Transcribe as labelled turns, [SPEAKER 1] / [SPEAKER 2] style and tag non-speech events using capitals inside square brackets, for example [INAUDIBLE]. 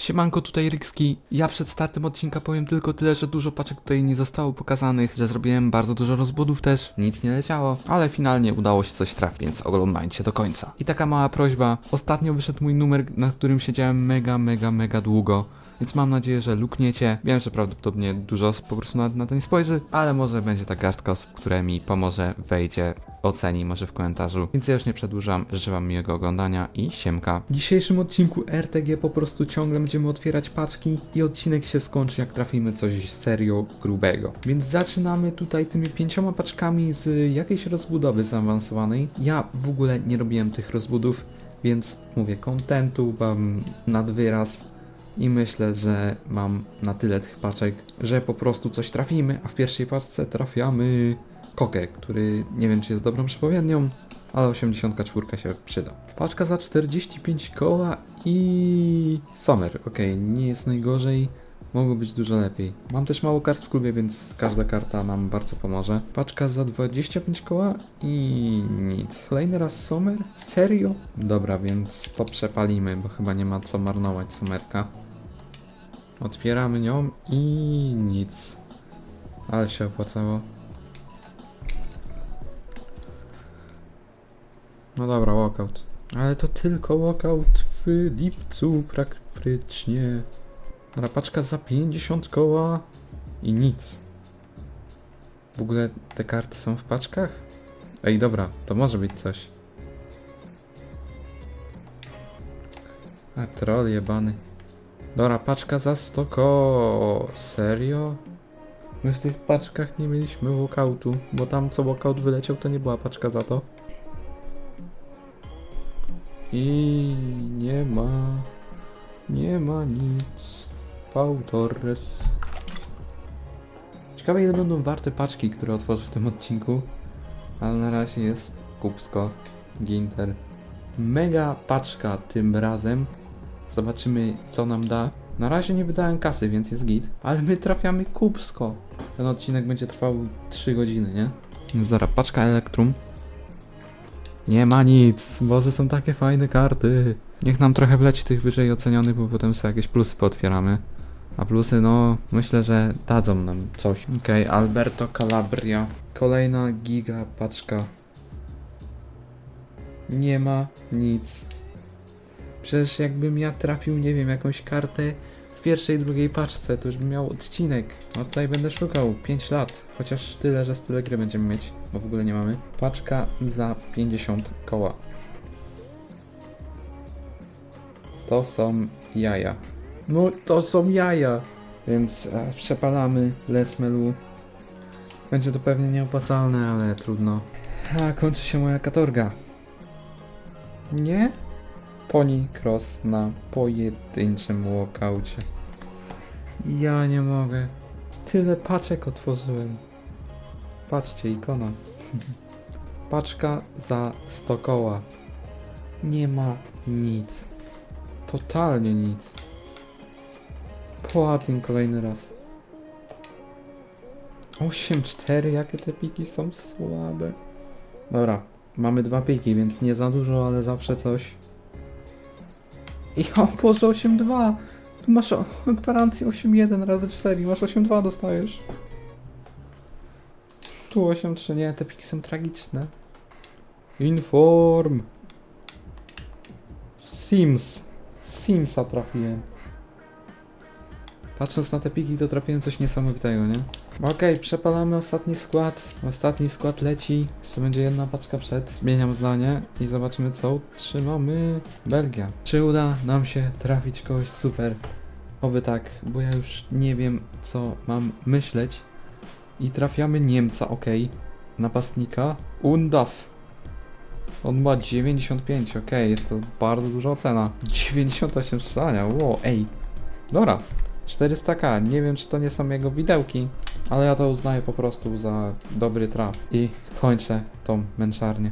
[SPEAKER 1] Siemanko, tutaj Rykski. Ja przed startem odcinka powiem tylko tyle, że dużo paczek tutaj nie zostało pokazanych, że zrobiłem bardzo dużo rozbudów też, nic nie leciało, ale finalnie udało się coś trafić, więc oglądajcie do końca. I taka mała prośba, ostatnio wyszedł mój numer, na którym siedziałem mega, mega, mega długo. Więc mam nadzieję, że lukniecie. Wiem, że prawdopodobnie dużo osób po prostu na, na to nie spojrzy, ale może będzie ta garstka osób, które mi pomoże, wejdzie, oceni może w komentarzu. Więc ja już nie przedłużam, życzę wam miłego oglądania i siemka. W dzisiejszym odcinku RTG po prostu ciągle będziemy otwierać paczki i odcinek się skończy jak trafimy coś serio grubego. Więc zaczynamy tutaj tymi pięcioma paczkami z jakiejś rozbudowy zaawansowanej. Ja w ogóle nie robiłem tych rozbudów, więc mówię, kontentu mam nad wyraz i myślę, że mam na tyle tych paczek, że po prostu coś trafimy, a w pierwszej paczce trafiamy kokę, który nie wiem czy jest dobrą przepowiednią, ale 84 się przyda. Paczka za 45 koła i Summer, okej, nie jest najgorzej. Mogło być dużo lepiej. Mam też mało kart w klubie, więc każda karta nam bardzo pomoże. Paczka za 25 koła i nic. Kolejny raz Summer? Serio? Dobra, więc to przepalimy, bo chyba nie ma co marnować Summerka. Otwieramy nią i nic. Ale się opłacało. No dobra, walkout. Ale to tylko walkout w lipcu praktycznie. Dobra, paczka za 50 koła i nic. W ogóle te karty są w paczkach? Ej, dobra, to może być coś. A troll jebany. Dobra, paczka za 100 koło. Serio? My w tych paczkach nie mieliśmy walkoutu, bo tam co walkout wyleciał to nie była paczka za to. I nie ma. Nie ma nic. Pau Torres. Ciekawe ile będą warte paczki, które otworzę w tym odcinku. Ale na razie jest kupsko. Ginter. Mega paczka tym razem. Zobaczymy co nam da. Na razie nie wydałem kasy, więc jest git. Ale my trafiamy kupsko. Ten odcinek będzie trwał 3 godziny, nie? Zara, paczka Elektrum. Nie ma nic, Boże są takie fajne karty. Niech nam trochę wleci tych wyżej ocenionych, bo potem sobie jakieś plusy pootwieramy. A plusy, no, myślę, że dadzą nam coś. Okej, Alberto Calabria. Kolejna giga paczka. Nie ma nic. Przecież jakbym ja trafił, nie wiem, jakąś kartę w pierwszej, drugiej paczce, to już bym miał odcinek. A tutaj będę szukał 5 lat. Chociaż tyle, że z tyle gry będziemy mieć, bo w ogóle nie mamy. Paczka za 50 koła. To są jaja. No, to są jaja. Więc e, przepalamy Lesmelu. Będzie to pewnie nieopłacalne, ale trudno. A, kończy się moja katorga. Nie? Tony Cross na pojedynczym walkaucie. Ja nie mogę. Tyle paczek otworzyłem. Patrzcie, ikona. [LAUGHS] Paczka za 100 koła. Nie ma nic. Totalnie nic. Płatin kolejny raz. 8-4, jakie te piki są słabe. Dobra, mamy dwa piki, więc nie za dużo, ale zawsze coś. I o Boże, 8-2! Tu masz gwarancję 8-1 razy 4, masz 8-2 dostajesz. Tu 8-3, nie, te piki są tragiczne. Inform. Sims. Simsa trafiłem. Patrząc na te piki, to trafiłem coś niesamowitego, nie? Okej, przepalamy ostatni skład. Ostatni skład leci. Jeszcze będzie jedna paczka przed. Zmieniam zdanie i zobaczymy co trzymamy. Belgia. Czy uda nam się trafić kogoś super? Oby tak, bo ja już nie wiem co mam myśleć. I trafiamy Niemca, okej. Napastnika. Undaf. On ma 95, okej, jest to bardzo duża ocena. 98 strzelania, wow, ej. Dobra, 400k, nie wiem czy to nie są jego widełki, ale ja to uznaję po prostu za dobry traf. I kończę tą męczarnię.